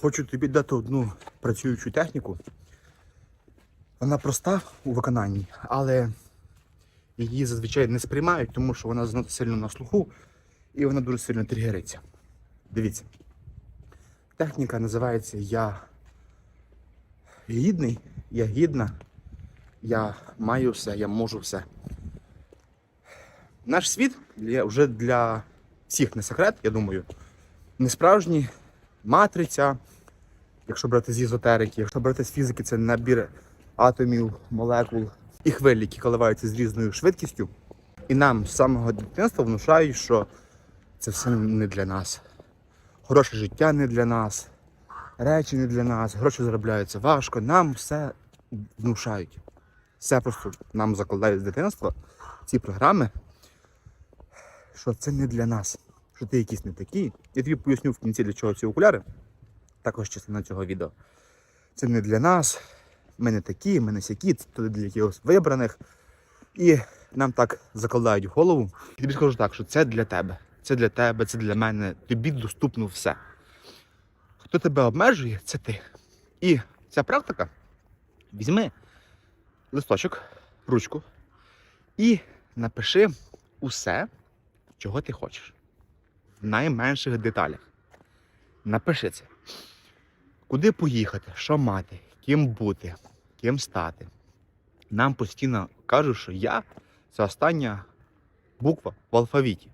Хочу тобі дати одну працюючу техніку. Вона проста у виконанні, але її зазвичай не сприймають, тому що вона занадто сильно на слуху і вона дуже сильно тригериться. Дивіться. Техніка називається Я гідний, я гідна, я маю все, я можу все. Наш світ для, вже для всіх не секрет, я думаю, не справжній матриця, якщо брати з езотерики, якщо брати з фізики, це набір атомів, молекул і хвиль, які коливаються з різною швидкістю. І нам з самого дитинства внушають, що це все не для нас. Хороше життя не для нас, речі не для нас, гроші заробляються важко. Нам все внушають. Все просто нам закладають з дитинства ці програми, що це не для нас, що ти якийсь не такий. Я тобі поясню в кінці, для чого ці окуляри. Також частина цього відео. Це не для нас. Ми не такі, ми не сякі, це для якихось вибраних. І нам так закладають в голову. І тобі скажу так, що це для тебе. Це для тебе, це для мене. Тобі доступно все. Хто тебе обмежує, це ти. І ця практика візьми листочок, ручку і напиши усе, чого ти хочеш. В найменших деталях. Напиши це. Куди поїхати, що мати, ким бути, ким стати. Нам постійно кажуть, що я це остання буква в алфавіті.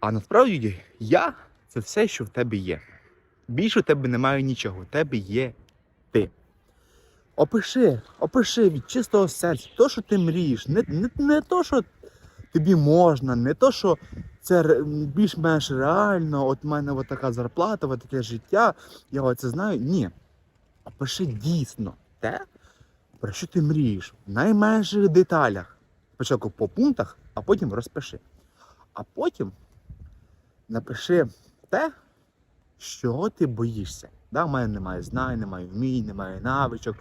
А насправді я це все, що в тебе є. Більше в тебе немає нічого, в тебе є ти. Опиши, опиши від чистого серця, то, що ти мрієш, не, не, не то, що тобі можна, не то, що це більш-менш реально, от в мене от така зарплата, от таке життя, я оце знаю. Ні. Опиши дійсно те, про що ти мрієш, в найменших деталях. Спочатку по пунктах, а потім розпиши. А потім напиши те, що ти боїшся. Да, в мене немає знань, немає вмінь, немає навичок,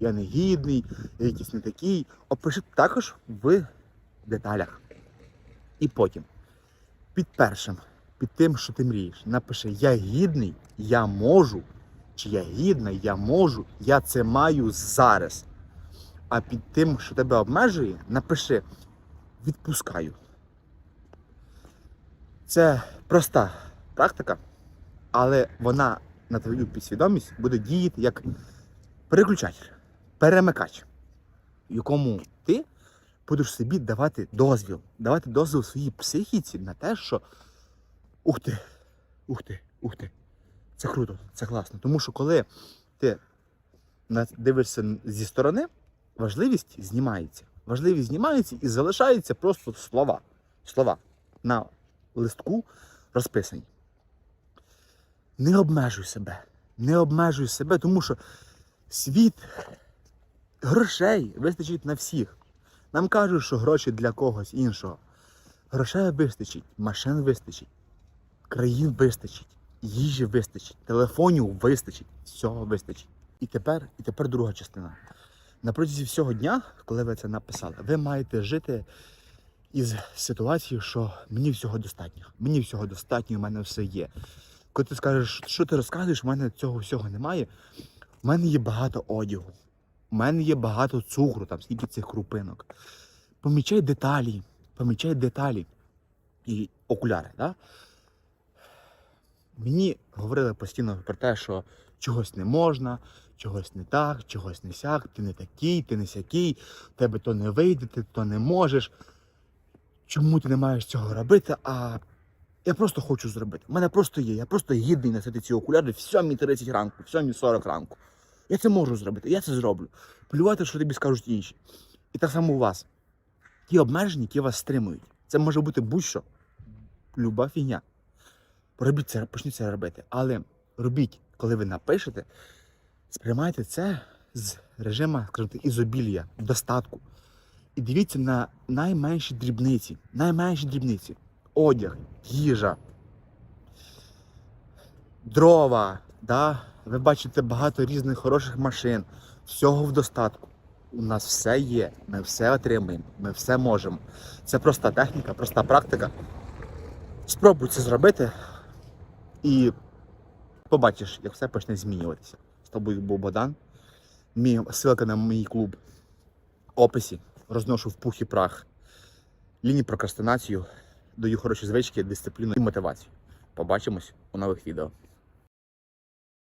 я не гідний, я якийсь не такий. Опиши також в деталях. І потім, під першим, під тим, що ти мрієш, напиши Я гідний, я можу, чи я гідна, я можу, я це маю зараз. А під тим, що тебе обмежує, напиши відпускаю. Це проста практика, але вона на твою підсвідомість буде діяти як переключатель, перемикач, якому ти будеш собі давати дозвіл, давати дозвіл своїй психіці на те, що ух ти, ух ти, ух ти, це круто, це класно. Тому що коли ти дивишся зі сторони, важливість знімається. Важливість знімається і залишаються просто слова. Слова на листку розписані. Не обмежуй себе. Не обмежуй себе, тому що світ грошей вистачить на всіх. Нам кажуть, що гроші для когось іншого. Грошей вистачить, машин вистачить, країн вистачить, їжі вистачить, телефонів вистачить, всього вистачить. І тепер, і тепер друга частина. На протязі всього дня, коли ви це написали, ви маєте жити із ситуацією, що мені всього достатньо. Мені всього достатньо, у мене все є. Коли ти скажеш, що ти розказуєш, у мене цього всього немає. У мене є багато одягу, у мене є багато цукру, там скільки цих крупинок. Помічай деталі, помічай деталі і окуляри. Да? Мені говорили постійно про те, що чогось не можна, чогось не так, чогось не сяк, ти не такий, ти не сякий, тебе то не вийде, ти то не можеш. Чому ти не маєш цього робити? А я просто хочу зробити. У мене просто є, я просто гідний носити ці окуляри в 7.30 ранку, в 7.40 ранку. Я це можу зробити, я це зроблю. Плювати, що тобі скажуть інші. І так само у вас. Ті обмеження, які вас стримують. Це може бути будь-що. Люба фігня. Робіть це, почніть це робити. Але робіть, коли ви напишете, сприймайте це з режиму, скажімо так, ізобілія, достатку. І дивіться на найменші дрібниці. Найменші дрібниці. Одяг, їжа, дрова. Да? Ви бачите багато різних хороших машин, всього в достатку. У нас все є, ми все отримуємо, ми все можемо. Це проста техніка, проста практика. Спробуй це зробити. І Побачиш, як все почне змінюватися. З тобою був Богдан. Мій ссылка на мій клуб в описі. Розношу в пух і прах лінії прокрастинацію, даю хороші звички, дисципліну і мотивацію. Побачимось у нових відео.